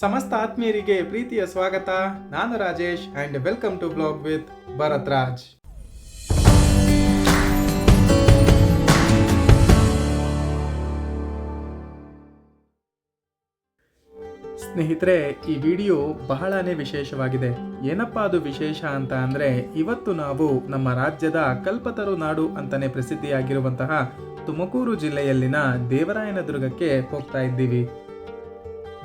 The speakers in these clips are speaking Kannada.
ಸಮಸ್ತ ಆತ್ಮೀಯರಿಗೆ ಪ್ರೀತಿಯ ಸ್ವಾಗತ. ನಾನು Rajesh and welcome to blog with Bharath Raj ಸ್ನೇಹಿತರೆ, ಈ ವಿಡಿಯೋ ಬಹಳನೇ ವಿಶೇಷವಾಗಿದೆ. ಏನಪ್ಪಾ ಅದು ವಿಶೇಷ ಅಂತ ಅಂದರೆ, ಇವತ್ತು ನಾವು ನಮ್ಮ ರಾಜ್ಯದ ಕಲ್ಪತರು ನಾಡು ಅಂತಲೇ ಪ್ರಸಿದ್ಧಿಯಾಗಿರುವಂತಹ ತುಮಕೂರು ಜಿಲ್ಲೆಯಲ್ಲಿನ ದೇವರಾಯನ ದುರ್ಗಕ್ಕೆ ಹೋಗ್ತಾ ಇದ್ದೀವಿ.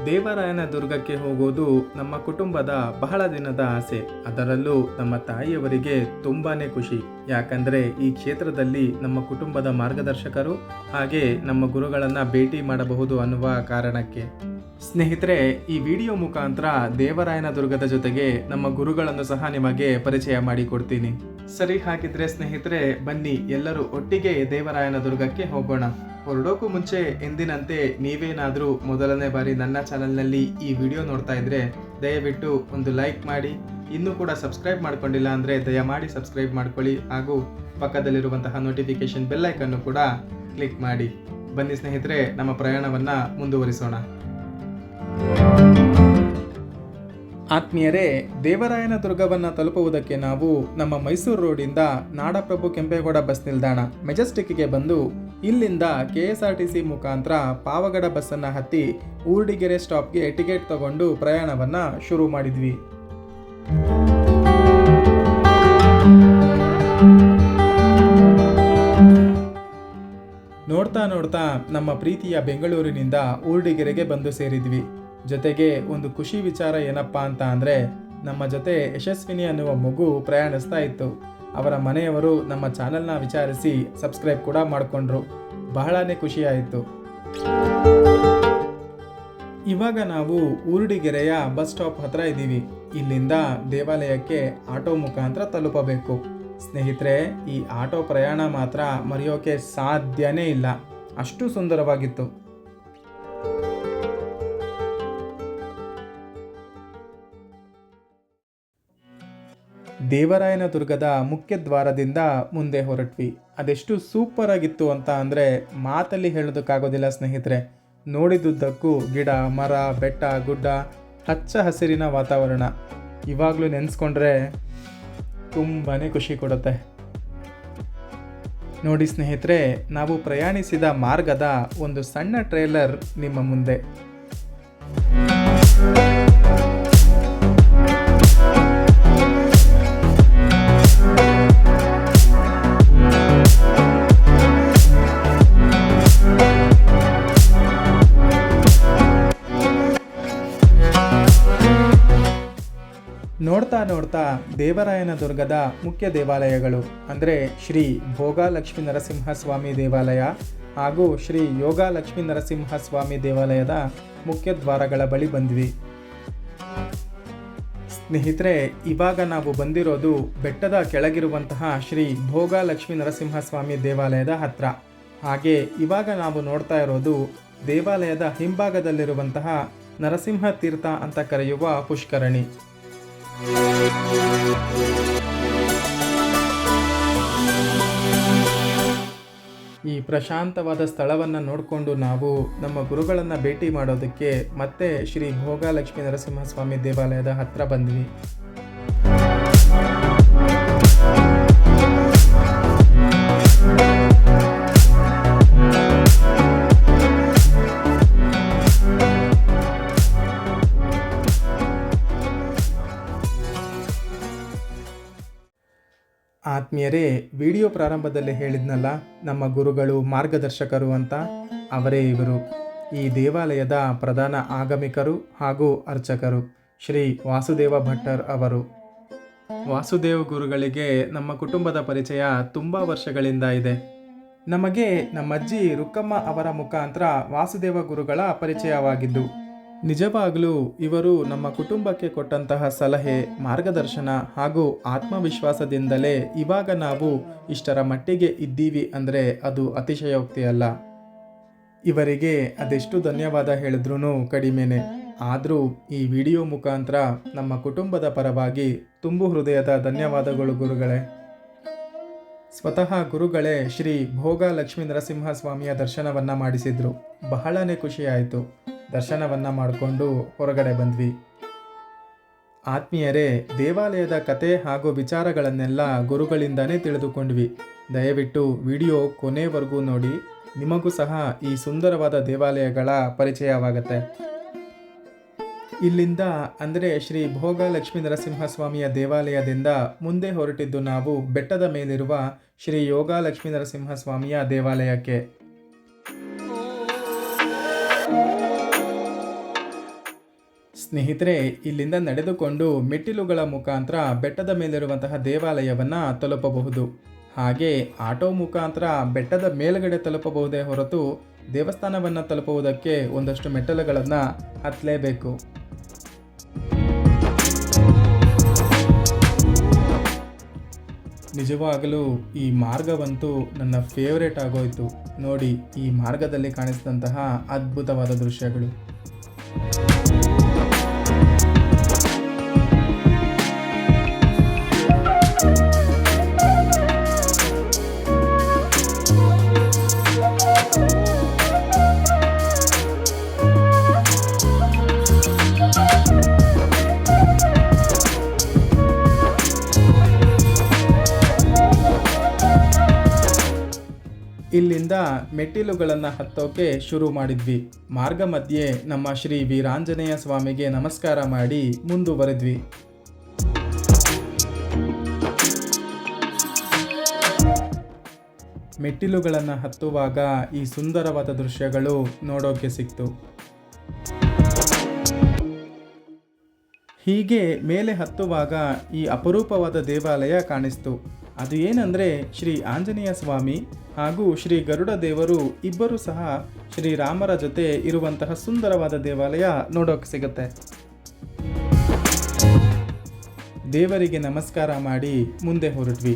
ದೇವರಾಯನ ದುರ್ಗಕ್ಕೆ ಹೋಗೋದು ನಮ್ಮ ಕುಟುಂಬದ ಬಹಳ ದಿನದ ಆಸೆ. ಅದರಲ್ಲೂ ನಮ್ಮ ತಾಯಿಯವರಿಗೆ ತುಂಬಾನೇ ಖುಷಿ. ಯಾಕಂದ್ರೆ ಈ ಕ್ಷೇತ್ರದಲ್ಲಿ ನಮ್ಮ ಕುಟುಂಬದ ಮಾರ್ಗದರ್ಶಕರು ಹಾಗೆ ನಮ್ಮ ಗುರುಗಳನ್ನ ಭೇಟಿ ಮಾಡಬಹುದು ಅನ್ನುವ ಕಾರಣಕ್ಕೆ. ಸ್ನೇಹಿತರೆ, ಈ ವಿಡಿಯೋ ಮುಖಾಂತರ ದೇವರಾಯನ ದುರ್ಗದ ಜೊತೆಗೆ ನಮ್ಮ ಗುರುಗಳನ್ನು ಸಹ ನಿಮಗೆ ಪರಿಚಯ ಮಾಡಿಕೊಡ್ತೀನಿ. ಸರಿ, ಹಾಗಿದ್ರೆ ಸ್ನೇಹಿತರೆ, ಬನ್ನಿ ಎಲ್ಲರೂ ಒಟ್ಟಿಗೆ ದೇವರಾಯನ ದುರ್ಗಕ್ಕೆ ಹೋಗೋಣ. ಹೊರಡೋಕು ಮುಂಚೆ ಎಂದಿನಂತೆ ನೀವೇನಾದರೂ ಮೊದಲನೇ ಬಾರಿ ನನ್ನ ಚಾನಲ್ನಲ್ಲಿ ಈ ವಿಡಿಯೋ ನೋಡ್ತಾ ಇದ್ರೆ ದಯವಿಟ್ಟು ಒಂದು ಲೈಕ್ ಮಾಡಿ, ಇನ್ನೂ ಕೂಡ ಸಬ್ಸ್ಕ್ರೈಬ್ ಮಾಡ್ಕೊಂಡಿಲ್ಲ ಅಂದರೆ ದಯಮಾಡಿ ಸಬ್ಸ್ಕ್ರೈಬ್ ಮಾಡ್ಕೊಳ್ಳಿ ಹಾಗೂ ಪಕ್ಕದಲ್ಲಿರುವಂತಹ ನೋಟಿಫಿಕೇಶನ್ ಬೆಲ್ಲೈಕನ್ನು ಕೂಡ ಕ್ಲಿಕ್ ಮಾಡಿ. ಬನ್ನಿ ಸ್ನೇಹಿತರೆ, ನಮ್ಮ ಪ್ರಯಾಣವನ್ನು ಮುಂದುವರಿಸೋಣ. ಆತ್ಮೀಯರೇ, ದೇವರಾಯನ ದುರ್ಗವನ್ನು ತಲುಪುವುದಕ್ಕೆ ನಾವು ನಮ್ಮ ಮೈಸೂರು ರೋಡಿಂದ ನಾಡಪ್ರಭು ಕೆಂಪೇಗೌಡ ಬಸ್ ನಿಲ್ದಾಣ, ಮೆಜೆಸ್ಟಿಕ್ಗೆ ಬಂದು ಇಲ್ಲಿಂದ K S R T C ಮುಖಾಂತರ ಪಾವಗಡ ಬಸ್ಸನ್ನು ಹತ್ತಿ ಊರ್ಡಿಗೆರೆ ಸ್ಟಾಪ್ಗೆ ಟಿಕೆಟ್ ತಗೊಂಡು ಪ್ರಯಾಣವನ್ನು ಶುರು ಮಾಡಿದ್ವಿ. ನೋಡ್ತಾ ನೋಡ್ತಾ ನಮ್ಮ ಪ್ರೀತಿಯ ಬೆಂಗಳೂರಿನಿಂದ ಊರ್ಡಿಗೆರೆಗೆ ಬಂದು ಸೇರಿದ್ವಿ. ಜೊತೆಗೆ ಒಂದು ಖುಷಿ ವಿಚಾರ ಏನಪ್ಪಾ ಅಂತ ಅಂದರೆ ನಮ್ಮ ಜೊತೆ ಯಶಸ್ವಿನಿ ಅನ್ನುವ ಮಗು ಪ್ರಯಾಣಿಸ್ತಾ ಇತ್ತು. ಅವರ ಮನೆಯವರು ನಮ್ಮ ಚಾನೆಲ್ನ ವಿಚಾರಿಸಿ ಸಬ್ಸ್ಕ್ರೈಬ್ ಕೂಡ ಮಾಡಿಕೊಂಡ್ರು. ಬಹಳನೇ ಖುಷಿಯಾಯಿತು. ಇವಾಗ ನಾವು ಊರುಡಿಗೆರೆಯ ಬಸ್ ಸ್ಟಾಪ್ ಹತ್ರ ಇದ್ದೀವಿ. ಇಲ್ಲಿಂದ ದೇವಾಲಯಕ್ಕೆ ಆಟೋ ಮುಖಾಂತರ ತಲುಪಬೇಕು. ಸ್ನೇಹಿತರೆ, ಈ ಆಟೋ ಪ್ರಯಾಣ ಮಾತ್ರ ಮರೆಯೋಕೆ ಸಾಧ್ಯನೇ ಇಲ್ಲ. ಅಷ್ಟು ಸುಂದರವಾಗಿತ್ತು. ದೇವರಾಯನ ದುರ್ಗದ ಮುಖ್ಯ ದ್ವಾರದಿಂದ ಮುಂದೆ ಹೊರಟ್ವಿ. ಅದೆಷ್ಟು ಸೂಪರ್ ಆಗಿತ್ತು ಅಂತ ಅಂದರೆ ಮಾತಲ್ಲಿ ಹೇಳೋದಕ್ಕಾಗೋದಿಲ್ಲ ಸ್ನೇಹಿತರೆ. ನೋಡಿದುದ್ದಕ್ಕೂ ಗಿಡ, ಮರ, ಬೆಟ್ಟ, ಗುಡ್ಡ, ಹಚ್ಚ ಹಸಿರಿನ ವಾತಾವರಣ. ಇವಾಗಲೂ ನೆನೆಸ್ಕೊಂಡ್ರೆ ತುಂಬಾ ಖುಷಿ ಕೊಡುತ್ತೆ. ನೋಡಿ ಸ್ನೇಹಿತರೆ, ನಾವು ಪ್ರಯಾಣಿಸಿದ ಮಾರ್ಗದ ಒಂದು ಸಣ್ಣ ಟ್ರೇಲರ್ ನಿಮ್ಮ ಮುಂದೆ. ನೋಡ್ತಾ ದೇವರಾಯನ ದುರ್ಗದ ಮುಖ್ಯ ದೇವಾಲಯಗಳು, ಅಂದರೆ ಶ್ರೀ ಭೋಗಾಲಕ್ಷ್ಮೀ ನರಸಿಂಹ ಸ್ವಾಮಿ ದೇವಾಲಯ ಹಾಗೂ ಶ್ರೀ ಯೋಗ ಲಕ್ಷ್ಮೀ ನರಸಿಂಹಸ್ವಾಮಿ ದೇವಾಲಯದ ಮುಖ್ಯ ದ್ವಾರಗಳ ಬಳಿ ಬಂದ್ವಿ. ಸ್ನೇಹಿತರೆ, ಇವಾಗ ನಾವು ಬಂದಿರೋದು ಬೆಟ್ಟದ ಕೆಳಗಿರುವಂತಹ ಶ್ರೀ ಭೋಗ ಲಕ್ಷ್ಮೀ ನರಸಿಂಹಸ್ವಾಮಿ ದೇವಾಲಯದ ಹತ್ರ. ಹಾಗೆ ಇವಾಗ ನಾವು ನೋಡ್ತಾ ಇರೋದು ದೇವಾಲಯದ ಹಿಂಭಾಗದಲ್ಲಿರುವಂತಹ ನರಸಿಂಹ ತೀರ್ಥ ಅಂತ ಕರೆಯುವ ಪುಷ್ಕರಣಿ. ಈ ಪ್ರಶಾಂತವಾದ ಸ್ಥಳವನ್ನು ನೋಡಿಕೊಂಡು ನಾವು ನಮ್ಮ ಗುರುಗಳನ್ನು ಭೇಟಿ ಮಾಡೋದಕ್ಕೆ ಮತ್ತೆ ಶ್ರೀ ಭೋಗಲಕ್ಷ್ಮೀ ನರಸಿಂಹಸ್ವಾಮಿ ದೇವಾಲಯದ ಹತ್ತಿರ ಬಂದ್ವಿ. ಆತ್ಮೀಯರೇ, ವಿಡಿಯೋ ಪ್ರಾರಂಭದಲ್ಲಿ ಹೇಳಿದ್ನಲ್ಲ, ನಮ್ಮ ಗುರುಗಳು ಮಾರ್ಗದರ್ಶಕರು ಅಂತ? ಅವರೇ ಇವರು. ಈ ದೇವಾಲಯದ ಪ್ರಧಾನ ಆಗಮಿಕರು ಹಾಗೂ ಅರ್ಚಕರು ಶ್ರೀ ವಾಸುದೇವ ಭಟ್ಟರ್ ಅವರು. ವಾಸುದೇವ ಗುರುಗಳಿಗೆ ನಮ್ಮ ಕುಟುಂಬದ ಪರಿಚಯ ತುಂಬ ವರ್ಷಗಳಿಂದ ಇದೆ. ನಮಗೆ ನಮ್ಮಜ್ಜಿ ರುಕ್ಕಮ್ಮ ಅವರ ಮುಖಾಂತರ ವಾಸುದೇವ ಗುರುಗಳ ಪರಿಚಯವಾಗಿದ್ದು ನಿಜವಾಗಲೂ ಇವರು ನಮ್ಮ ಕುಟುಂಬಕ್ಕೆ ಕೊಟ್ಟಂತಹ ಸಲಹೆ, ಮಾರ್ಗದರ್ಶನ ಹಾಗೂ ಆತ್ಮವಿಶ್ವಾಸದಿಂದಲೇ ಇವಾಗ ನಾವು ಇಷ್ಟರ ಮಟ್ಟಿಗೆ ಇದ್ದೀವಿ ಅಂದರೆ ಅದು ಅತಿಶಯೋಕ್ತಿ ಅಲ್ಲ. ಇವರಿಗೆ ಅದೆಷ್ಟು ಧನ್ಯವಾದ ಹೇಳಿದ್ರೂ ಕಡಿಮೆನೆ. ಆದರೂ ಈ ವಿಡಿಯೋ ಮುಖಾಂತರ ನಮ್ಮ ಕುಟುಂಬದ ಪರವಾಗಿ ತುಂಬು ಹೃದಯದ ಧನ್ಯವಾದಗಳು ಗುರುಗಳೇ. ಸ್ವತಃ ಗುರುಗಳೇ, ಶ್ರೀ ಭೋಗ ಲಕ್ಷ್ಮೀ ನರಸಿಂಹ ಸ್ವಾಮಿಯ ದರ್ಶನವನ್ನ ಮಾಡಿಸಿದ್ರು. ಬಹಳನೇ ಖುಷಿಯಾಯಿತು. ದರ್ಶನವನ್ನ ಮಾಡಿಕೊಂಡು ಹೊರಗಡೆ ಬಂದ್ವಿ. ಆತ್ಮೀಯರೇ, ದೇವಾಲಯದ ಕತೆ ಹಾಗೂ ವಿಚಾರಗಳನ್ನೆಲ್ಲ ಗುರುಗಳಿಂದನೇ ತಿಳಿದುಕೊಂಡ್ವಿ. ದಯವಿಟ್ಟು ವಿಡಿಯೋ ಕೊನೆವರೆಗೂ ನೋಡಿ. ನಿಮಗೂ ಸಹ ಈ ಸುಂದರವಾದ ದೇವಾಲಯಗಳ ಪರಿಚಯವಾಗತ್ತೆ. ಇಲ್ಲಿಂದ ಅಂದರೆ ಶ್ರೀ ಭೋಗ ಲಕ್ಷ್ಮೀ ನರಸಿಂಹಸ್ವಾಮಿಯ ದೇವಾಲಯದಿಂದ ಮುಂದೆ ಹೊರಟಿದ್ದು ನಾವು ಬೆಟ್ಟದ ಮೇಲಿರುವ ಶ್ರೀ ಯೋಗ ಲಕ್ಷ್ಮೀ ನರಸಿಂಹಸ್ವಾಮಿಯ ದೇವಾಲಯಕ್ಕೆ. ಸ್ನೇಹಿತರೆ, ಇಲ್ಲಿಂದ ನಡೆದುಕೊಂಡು ಮೆಟ್ಟಿಲುಗಳ ಮುಖಾಂತರ ಬೆಟ್ಟದ ಮೇಲಿರುವಂತಹ ದೇವಾಲಯವನ್ನು ತಲುಪಬಹುದು. ಹಾಗೆ ಆಟೋ ಮುಖಾಂತರ ಬೆಟ್ಟದ ಮೇಲುಗಡೆ ತಲುಪಬಹುದೇ ಹೊರತು ದೇವಸ್ಥಾನವನ್ನು ತಲುಪುವುದಕ್ಕೆ ಒಂದಷ್ಟು ಮೆಟ್ಟಲುಗಳನ್ನು ಹತ್ತಲೇಬೇಕು. ನಿಜವಾಗಲೂ ಈ ಮಾರ್ಗವಂತೂ ನನ್ನ ಫೇವರೇಟ್ ಆಗೋಯ್ತು. ನೋಡಿ ಈ ಮಾರ್ಗದಲ್ಲಿ ಕಾಣಿಸಿದಂತಹ ಅದ್ಭುತವಾದ ದೃಶ್ಯಗಳು. ಇಲ್ಲಿಂದ ಮೆಟ್ಟಿಲುಗಳನ್ನು ಹತ್ತೋಕೆ ಶುರು ಮಾಡಿದ್ವಿ. ಮಾರ್ಗ ಮಧ್ಯೆ ನಮ್ಮ ಶ್ರೀ ವೀರಾಂಜನೇಯ ಸ್ವಾಮಿಗೆ ನಮಸ್ಕಾರ ಮಾಡಿ ಮುಂದುವರೆದ್ವಿ. ಮೆಟ್ಟಿಲುಗಳನ್ನು ಹತ್ತುವಾಗ ಈ ಸುಂದರವಾದ ದೃಶ್ಯಗಳು ನೋಡೋಕೆ ಸಿಕ್ತು. ಹೀಗೆ ಮೇಲೆ ಹತ್ತುವಾಗ ಈ ಅಪರೂಪವಾದ ದೇವಾಲಯ ಕಾಣಿಸ್ತು. ಅದು ಏನಂದರೆ ಶ್ರೀ ಆಂಜನೇಯ ಸ್ವಾಮಿ ಹಾಗೂ ಶ್ರೀ ಗರುಡ ದೇವರು ಇಬ್ಬರು ಸಹ ಶ್ರೀರಾಮರ ಜೊತೆ ಇರುವಂತಹ ಸುಂದರವಾದ ದೇವಾಲಯ ನೋಡೋಕೆ ಸಿಗುತ್ತೆ. ದೇವರಿಗೆ ನಮಸ್ಕಾರ ಮಾಡಿ ಮುಂದೆ ಹೊರಟ್ವಿ.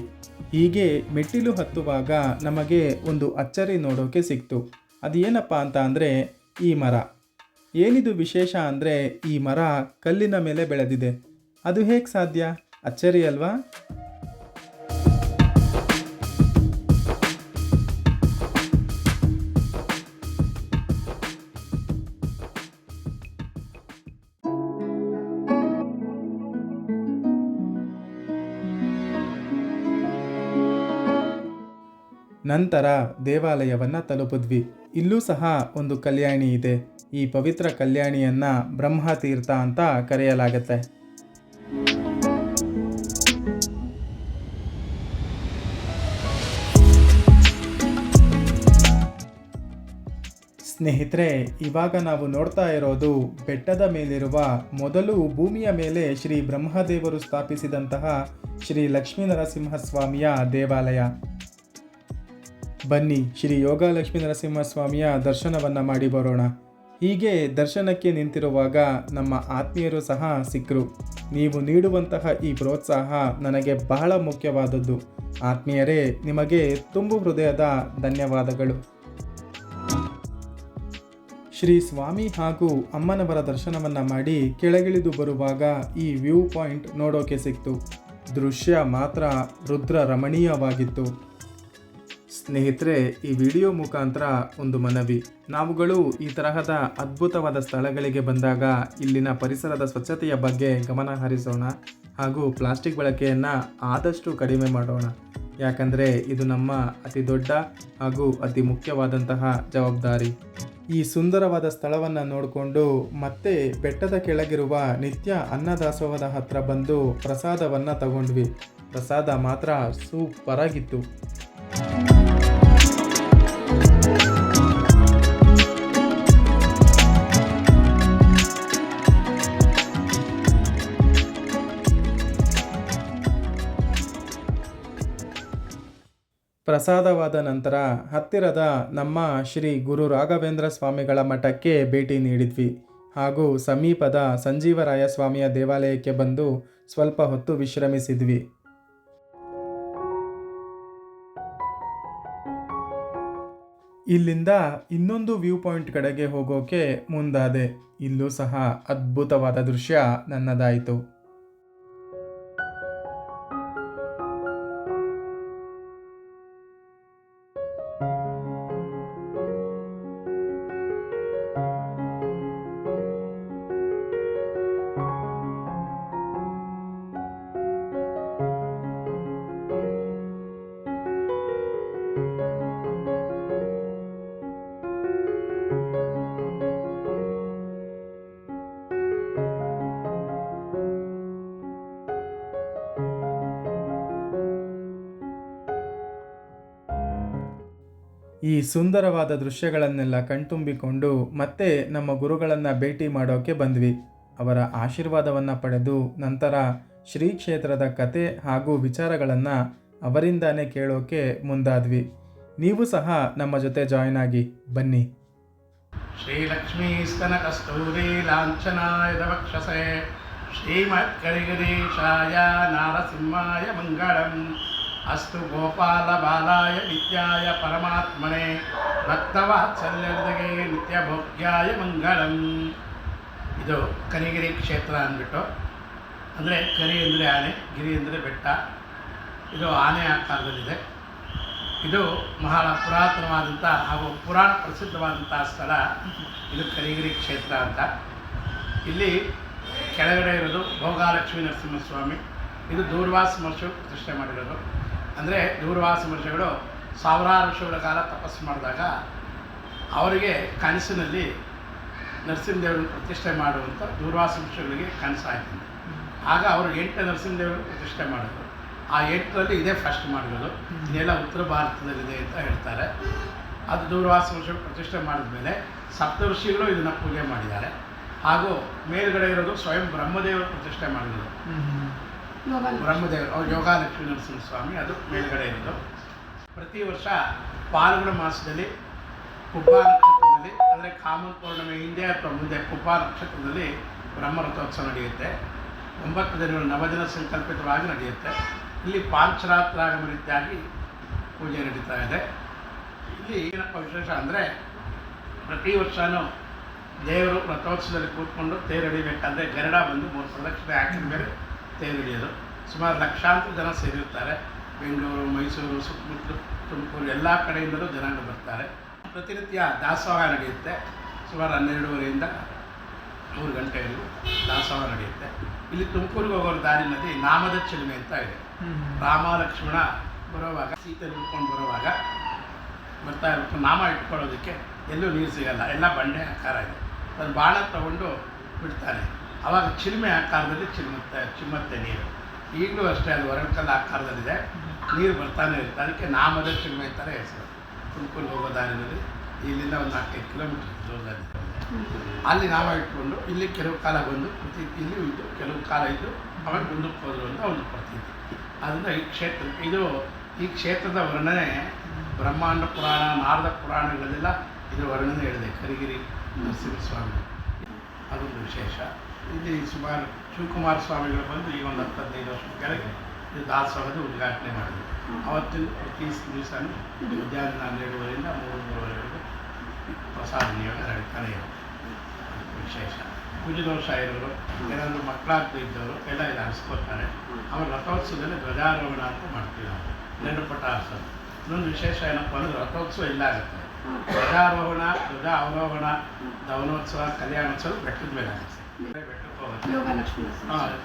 ಹೀಗೆ ಮೆಟ್ಟಿಲು ಹತ್ತುವಾಗ ನಮಗೆ ಒಂದು ಅಚ್ಚರಿ ನೋಡೋಕೆ ಸಿಕ್ತು. ಅದು ಏನಪ್ಪ ಅಂತ ಅಂದರೆ ಈ ಮರ. ಏನಿದು ವಿಶೇಷ ಅಂದರೆ ಈ ಮರ ಕಲ್ಲಿನ ಮೇಲೆ ಬೆಳೆದಿದೆ. ಅದು ಹೇಗೆ ಸಾಧ್ಯ? ಅಚ್ಚರಿ ಅಲ್ವಾ? ನಂತರ ದೇವಾಲಯವನ್ನು ತಲುಪಿದ್ವಿ. ಇಲ್ಲೂ ಸಹ ಒಂದು ಕಲ್ಯಾಣಿ ಇದೆ. ಈ ಪವಿತ್ರ ಕಲ್ಯಾಣಿಯನ್ನ ಬ್ರಹ್ಮತೀರ್ಥ ಅಂತ ಕರೆಯಲಾಗತ್ತೆ. ಸ್ನೇಹಿತರೆ, ಇವಾಗ ನಾವು ನೋಡ್ತಾ ಇರೋದು ಬೆಟ್ಟದ ಮೇಲಿರುವ ಮೊದಲು ಭೂಮಿಯ ಮೇಲೆ ಶ್ರೀ ಬ್ರಹ್ಮದೇವರು ಸ್ಥಾಪಿಸಿದಂತಹ ಶ್ರೀ ಲಕ್ಷ್ಮೀ ನರಸಿಂಹಸ್ವಾಮಿಯ ದೇವಾಲಯ. ಬನ್ನಿ, ಶ್ರೀ ಯೋಗ ಲಕ್ಷ್ಮೀ ನರಸಿಂಹಸ್ವಾಮಿಯ ದರ್ಶನವನ್ನು ಮಾಡಿ ಬರೋಣ. ಹೀಗೆ ದರ್ಶನಕ್ಕೆ ನಿಂತಿರುವಾಗ ನಮ್ಮ ಆತ್ಮೀಯರು ಸಹ ಸಿಕ್ಕರು. ನೀವು ನೀಡುವಂತಹ ಈ ಪ್ರೋತ್ಸಾಹ ನನಗೆ ಬಹಳ ಮುಖ್ಯವಾದದ್ದು. ಆತ್ಮೀಯರೇ, ನಿಮಗೆ ತುಂಬು ಹೃದಯದ ಧನ್ಯವಾದಗಳು. ಶ್ರೀ ಸ್ವಾಮಿ ಹಾಗೂ ಅಮ್ಮನವರ ದರ್ಶನವನ್ನು ಮಾಡಿ ಕೆಳಗಿಳಿದು ಬರುವಾಗ ಈ ವ್ಯೂ ಪಾಯಿಂಟ್ ನೋಡೋಕೆ ಸಿಕ್ತು. ದೃಶ್ಯ ಮಾತ್ರ ರುದ್ರ ರಮಣೀಯವಾಗಿತ್ತು ಸ್ನೇಹಿತರೆ, ಈ ವಿಡಿಯೋ ಮುಖಾಂತರ ಒಂದು ಮನವಿ. ನಾವುಗಳು ಈ ತರಹದ ಅದ್ಭುತವಾದ ಸ್ಥಳಗಳಿಗೆ ಬಂದಾಗ ಇಲ್ಲಿನ ಪರಿಸರದ ಸ್ವಚ್ಛತೆಯ ಬಗ್ಗೆ ಗಮನ ಹರಿಸೋಣ ಹಾಗೂ ಪ್ಲಾಸ್ಟಿಕ್ ಬಳಕೆಯನ್ನು ಆದಷ್ಟು ಕಡಿಮೆ ಮಾಡೋಣ. ಯಾಕಂದರೆ ಇದು ನಮ್ಮ ಅತಿ ದೊಡ್ಡ ಹಾಗೂ ಅತಿ ಮುಖ್ಯವಾದಂತಹ ಜವಾಬ್ದಾರಿ. ಈ ಸುಂದರವಾದ ಸ್ಥಳವನ್ನು ನೋಡಿಕೊಂಡು ಮತ್ತೆ ಬೆಟ್ಟದ ಕೆಳಗಿರುವ ನಿತ್ಯ ಅನ್ನದಾಸೋಹದ ಹತ್ರ ಬಂದು ಪ್ರಸಾದವನ್ನು ತಗೊಂಡ್ವಿ. ಪ್ರಸಾದ ಮಾತ್ರ ಸೂಪರ್ ಪ್ರಸಾದವಾದ ನಂತರ ಹತ್ತಿರದ ನಮ್ಮ ಶ್ರೀ ಗುರು ರಾಘವೇಂದ್ರ ಸ್ವಾಮಿಗಳ ಮಠಕ್ಕೆ ಭೇಟಿ ನೀಡಿದ್ವಿ. ಹಾಗೂ ಸಮೀಪದ ಸಂಜೀವರಾಯ ಸ್ವಾಮಿಯ ದೇವಾಲಯಕ್ಕೆ ಬಂದು ಸ್ವಲ್ಪ ಹೊತ್ತು ವಿಶ್ರಮಿಸಿದ್ವಿ. ಇಲ್ಲಿಂದ ಇನ್ನೊಂದು ವ್ಯೂ ಪಾಯಿಂಟ್ ಕಡೆಗೆ ಹೋಗೋಕೆ ಮುಂದಾದೆ. ಇಲ್ಲೂ ಸಹ ಅದ್ಭುತವಾದ ದೃಶ್ಯ ನನ್ನದಾಯಿತು. ಈ ಸುಂದರವಾದ ದೃಶ್ಯಗಳನ್ನೆಲ್ಲ ಕಣ್ತುಂಬಿಕೊಂಡು ಮತ್ತೆ ನಮ್ಮ ಗುರುಗಳನ್ನು ಭೇಟಿ ಮಾಡೋಕ್ಕೆ ಬಂದ್ವಿ. ಅವರ ಆಶೀರ್ವಾದವನ್ನು ಪಡೆದು ನಂತರ ಶ್ರೀ ಕ್ಷೇತ್ರದ ಕತೆ ಹಾಗೂ ವಿಚಾರಗಳನ್ನು ಅವರಿಂದಾನೇ ಕೇಳೋಕೆ ಮುಂದಾದ್ವಿ. ನೀವು ಸಹ ನಮ್ಮ ಜೊತೆ ಜಾಯ್ನ್ ಆಗಿ ಬನ್ನಿ. ಶ್ರೀಲಕ್ಷ್ಮೀ ಸ್ತನ ಕಸ್ತೂರಿ ಲಾಂಛನಾಯ ವಕ್ಷಸೆ ಶ್ರೀಮತ್ ಕರಿಗಿರೀಶಾಯ ನಾರಸಿಂಹಾಯ ಮಂಗಳಂ. ಅಸ್ತು ಗೋಪಾಲ ಬಾಲಾಯ ನಿತ್ಯಾಯ ಪರಮಾತ್ಮನೆ. ಭಕ್ತವಾತ್ಸಲ್ಯರ್ದಗೆ ನಿತ್ಯ ಭೋಗ್ಯಾಯ ಮಂಗಳಂ. ಇದು ಕರಿಗಿರಿ ಕ್ಷೇತ್ರ ಅಂದ್ಬಿಟ್ಟು. ಅಂದರೆ ಕರಿ ಅಂದರೆ ಆನೆ, ಗಿರಿ ಅಂದರೆ ಬೆಟ್ಟ. ಇದು ಆನೆ ಆಕಾರದಲ್ಲಿದೆ. ಇದು ಬಹಳ ಪುರಾತನವಾದಂಥ ಹಾಗೂ ಪುರಾಣ ಪ್ರಸಿದ್ಧವಾದಂಥ ಸ್ಥಳ. ಇದು ಕರಿಗಿರಿ ಕ್ಷೇತ್ರ ಅಂತ. ಇಲ್ಲಿ ಕೆಳಗಡೆ ಇರೋದು ಭೋಗಾಲಕ್ಷ್ಮೀ ನರಸಿಂಹಸ್ವಾಮಿ. ಇದು ದೂರ್ವಾಸ ಮಹರ್ಷಿಗಳು ಪ್ರತಿಷ್ಠೆ ಮಾಡಿರೋದು. ಅಂದರೆ ದೂರ್ವಾಸ ಮಹರ್ಷಿಗಳು ಸಾವಿರಾರು ವರ್ಷಗಳ ಕಾಲ ತಪಸ್ಸು ಮಾಡಿದಾಗ ಅವರಿಗೆ ಕನಸಿನಲ್ಲಿ ನರಸಿಂಹದೇವರನ್ನು ಪ್ರತಿಷ್ಠೆ ಮಾಡುವಂಥ ದೂರ್ವಾಸ ಮಹರ್ಷಿಗಳಿಗೆ ಕನಸಾಯ್ತು ಆಗ ಅವರು ಎಂಟು ನರಸಿಂಹದೇವರು ಪ್ರತಿಷ್ಠೆ ಮಾಡಿದ್ರು. ಆ ಎಂಟರಲ್ಲಿ ಇದೇ ಫಸ್ಟ್ ಮಾಡಿರೋದು. ಇದೆಲ್ಲ ಉತ್ತರ ಭಾರತದಲ್ಲಿದೆ ಅಂತ ಹೇಳ್ತಾರೆ. ಅದು ದೂರ್ವಾಸ ಮಹರ್ಷಿಗಳು ಪ್ರತಿಷ್ಠೆ ಮಾಡಿದ ಮೇಲೆ ಸಪ್ತಋಷಿಗಳು ಇದನ್ನು ಪೂಜೆ ಮಾಡಿದ್ದಾರೆ. ಹಾಗೂ ಮೇಲ್ಗಡೆ ಇರೋದು ಸ್ವಯಂ ಬ್ರಹ್ಮದೇವರು ಪ್ರತಿಷ್ಠೆ ಮಾಡಿರೋದು ಬ್ರಹ್ಮದೇವರು, ಅವ್ರು ಯೋಗಾಲಕ್ಷ್ಮೀ ನರಸಿಂಹ ಸ್ವಾಮಿ, ಅದು ಮೇಲುಗಡೆ ಇರೋದು. ಪ್ರತಿ ವರ್ಷ ಪಾಲ್ಗುಣ ಮಾಸದಲ್ಲಿ ಕುಬ್ಬ ನಕ್ಷತ್ರದಲ್ಲಿ, ಅಂದರೆ ಕಾಮನ್ ಪೌರ್ಣಮಿ ಹಿಂದೆ ಅಥವಾ ಮುಂದೆ ಕುಬ್ಬ ನಕ್ಷತ್ರದಲ್ಲಿ ಬ್ರಹ್ಮರಥೋತ್ಸವ ನಡೆಯುತ್ತೆ. ಒಂಬತ್ತು ದಿನಗಳು ನವದಿನ ಸಂಕಲ್ಪಿತವಾಗಿ ನಡೆಯುತ್ತೆ. ಇಲ್ಲಿ ಪಾಂಚರಾತ್ರಾಗಮ ರೀತಿಯಾಗಿ ಪೂಜೆ ನಡೀತಾ ಇದೆ. ಇಲ್ಲಿ ಏನಪ್ಪ ವಿಶೇಷ ಅಂದರೆ, ಪ್ರತಿ ವರ್ಷವೂ ದೇವರು ರಥೋತ್ಸವದಲ್ಲಿ ಕೂತ್ಕೊಂಡು ತೇರು ಗರಡ ಗರುಡ ಬಂದು ಮೂರು ಪ್ರದಕ್ಷಿಣೆ ಹಾಕಿದ ಮೇಲೆ ತೇರು ಎಳೆಯೋದು ಸುಮಾರು ಲಕ್ಷಾಂತರ ಜನ ಸೇರಿರ್ತಾರೆ. ಬೆಂಗಳೂರು ಮೈಸೂರು ಸುತ್ತಮುತ್ತ ತುಮಕೂರು ಎಲ್ಲ ಕಡೆಯಿಂದಲೂ ಜನಗಳು ಬರ್ತಾರೆ. ಪ್ರತಿನಿತ್ಯ ದಾಸೋಹ ನಡೆಯುತ್ತೆ. ಸುಮಾರು ಹನ್ನೆರಡೂವರೆಯಿಂದ ಮೂರು ಗಂಟೆಯಲ್ಲಿ ದಾಸೋಹ ನಡೆಯುತ್ತೆ. ಇಲ್ಲಿ ತುಮಕೂರಿಗೆ ಹೋಗೋ ದಾರಿನಲ್ಲಿ ನಾಮದ ಚಿಲುಮೆ ಅಂತ ಇದೆ. ರಾಮ ಲಕ್ಷ್ಮಣ ಬರುವಾಗ ಸೀತೆ ಹಿಡ್ಕೊಂಡು ಬರೋವಾಗ ಬರ್ತಾ ಇರ್ಬೇಕು ನಾಮ ಇಟ್ಕೊಳ್ಳೋದಕ್ಕೆ ಎಲ್ಲೂ ನೀರು ಸಿಗಲ್ಲ. ಎಲ್ಲ ಬಂಡೆ ಆಕಾರ ಇದೆ. ಅದು ಬಾಣ ತಗೊಂಡು ಬಿಡ್ತಾನೆ ಆವಾಗ ಚಿಲುಮೆ ಆಕಾರದಲ್ಲಿ ಚಿಲುಮುತ್ತೆ, ಚಿಮ್ಮತ್ತೆ ನೀರು. ಈಗಲೂ ಅಷ್ಟೇ ಅದು ಹೊರಕಲ್ಲ ಆಕಾರದಲ್ಲಿದೆ. ನೀರು ಬರ್ತಾನೆ ಇರುತ್ತೆ. ಅದಕ್ಕೆ ನಾಮದ ಚಿಲುಮೆ ಅಂತಾರೆ ಹೆಸರು. ತುಮಕೂರು ಹೋಗೋ ದಾರಿನಲ್ಲಿ ಇಲ್ಲಿಂದ ಒಂದು ನಾಲ್ಕೈದು ಕಿಲೋಮೀಟರ್ ದೂರದಲ್ಲಿ ಅಲ್ಲಿ ನಾಮ ಇಟ್ಕೊಂಡು ಇಲ್ಲಿ ಕೆಲವು ಕಾಲ ಬಂದು ಪ್ರತಿ ಇಲ್ಲಿ ಇದ್ದು ಕೆಲವು ಕಾಲ ಇದ್ದು ಆಮೇಲೆ ಮುಂದಕ್ಕೆ ಹೋದ್ರು ಅಂತ ಒಂದು ಪ್ರತೀತಿ. ಅದರಿಂದ ಈ ಕ್ಷೇತ್ರ, ಇದು ಈ ಕ್ಷೇತ್ರದ ವರ್ಣನೆ ಬ್ರಹ್ಮಾಂಡ ಪುರಾಣ, ನಾರದ ಪುರಾಣಗಳಲ್ಲೆಲ್ಲ ಇದರ ವರ್ಣನೆ ಹೇಳಿದೆ. ಕರಿಗಿರಿ ನರಸಿಂಹಸ್ವಾಮಿ. ಅದೊಂದು ವಿಶೇಷ. ಇಲ್ಲಿ ಸುಮಾರು ಶಿವಕುಮಾರ ಸ್ವಾಮಿಗಳು ಬಂದು ಈ ಒಂದು ಹತ್ತು ಹದಿನೈದು ವರ್ಷದ ಕೆಳಗೆ ಇದು ದಾಸೋಹದ ಉದ್ಘಾಟನೆ ಮಾಡಿದ್ರು. ಅವತ್ತು ಪ್ರತಿ ದಿವಸನೂ ಮಧ್ಯಾಹ್ನ ಹನ್ನೆರಡುವರೆಯಿಂದ ಮೂರು ಮೂರುವರೆವರೆಗೂ ಪ್ರಸಾದ ನಿಯೋಗ ನಡೀತಾನೆ ಇರುತ್ತೆ ವಿಶೇಷ. ಕುಜದೋಷ ಇರೋರು ಏನಾದರೂ ಮಕ್ಕಳಾಗ್ತಾ ಇದ್ದವರು, ಎಲ್ಲ ಇದು ಹರಿಸ್ಕೊತಾರೆ ಅವ್ರ ರಥೋತ್ಸವದಲ್ಲಿ ಧ್ವಜಾರೋಹಣ ಅಂತ ಮಾಡ್ತೀವಿ ನಾವು. ನೆಂಡುಪಟ್ಟ ಪಟ ಹಾರಿಸೋದು ಇನ್ನೊಂದು ವಿಶೇಷ ಏನಪ್ಪ ಅಂದರೆ ರಥೋತ್ಸವ ಇಲ್ಲ ಆಗುತ್ತೆ. ಧ್ವಜಾರೋಹಣ ಧ್ವಜ ಅವರೋಹಣ ದವನೋತ್ಸವ ಕಲ್ಯಾಣೋತ್ಸವ ಬೆಟ್ಟದ ಮೇಲೆ ಆಗುತ್ತೆ.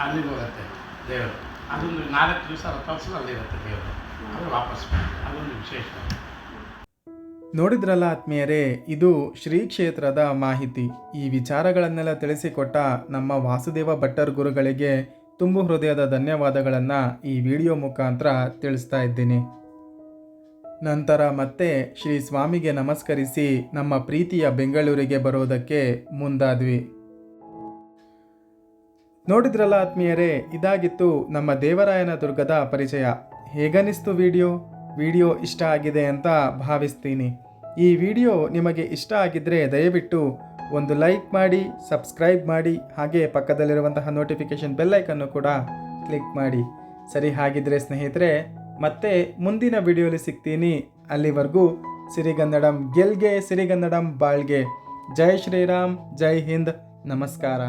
ಅಲ್ಲಿಗೆ ಹೋಗುತ್ತೆ ದೇವರು. ಅದೊಂದು ನಾಲ್ಕು ದಿವಸ ರಥೋತ್ಸವ ಅಲ್ಲಿರುತ್ತೆ ದೇವರು. ಅದು ವಾಪಸ್. ಅದೊಂದು ವಿಶೇಷ. ನೋಡಿದ್ರಲ್ಲ ಆತ್ಮೀಯರೇ ಇದು ಶ್ರೀ ಕ್ಷೇತ್ರದ ಮಾಹಿತಿ. ಈ ವಿಚಾರಗಳನ್ನೆಲ್ಲ ತಿಳಿಸಿಕೊಟ್ಟ ನಮ್ಮ ವಾಸುದೇವ ಭಟ್ಟರ್ ಗುರುಗಳಿಗೆ ತುಂಬು ಹೃದಯದ ಧನ್ಯವಾದಗಳನ್ನು ಈ ವಿಡಿಯೋ ಮುಖಾಂತರ ತಿಳಿಸ್ತಾ ಇದ್ದೀನಿ. ನಂತರ ಮತ್ತೆ ಶ್ರೀ ಸ್ವಾಮಿಗೆ ನಮಸ್ಕರಿಸಿ ನಮ್ಮ ಪ್ರೀತಿಯ ಬೆಂಗಳೂರಿಗೆ ಬರೋದಕ್ಕೆ ಮುಂದಾದ್ವಿ. ನೋಡಿದ್ರಲ್ಲ ಆತ್ಮೀಯರೇ, ಇದಾಗಿತ್ತು ನಮ್ಮ ದೇವರಾಯನ ದುರ್ಗದ ಪರಿಚಯ. ಹೇಗನಿಸ್ತು ವಿಡಿಯೋ? ವಿಡಿಯೋ ಇಷ್ಟ ಆಗಿದೆ ಅಂತ ಭಾವಿಸ್ತೀನಿ. ಈ ವಿಡಿಯೋ ನಿಮಗೆ ಇಷ್ಟ ಆಗಿದ್ದರೆ ದಯವಿಟ್ಟು ಒಂದು ಲೈಕ್ ಮಾಡಿ, ಸಬ್ಸ್ಕ್ರೈಬ್ ಮಾಡಿ, ಹಾಗೆ ಪಕ್ಕದಲ್ಲಿರುವಂತಹ ನೋಟಿಫಿಕೇಷನ್ ಬೆಲ್ಲೈಕನ್ನು ಕೂಡ ಕ್ಲಿಕ್ ಮಾಡಿ. ಸರಿ ಹಾಗಿದ್ರೆ ಸ್ನೇಹಿತರೆ, ಮತ್ತೆ ಮುಂದಿನ ವಿಡಿಯೋಲಿ ಸಿಗ್ತೀನಿ. ಅಲ್ಲಿವರೆಗೂ ಸಿರಿಗನ್ನಡಂ ಗೆಲ್ಗೆ, ಸಿರಿಗನ್ನಡಂ ಬಾಳ್ಗೆ. ಜೈ ಶ್ರೀರಾಮ್, ಜೈ ಹಿಂದ್. ನಮಸ್ಕಾರ.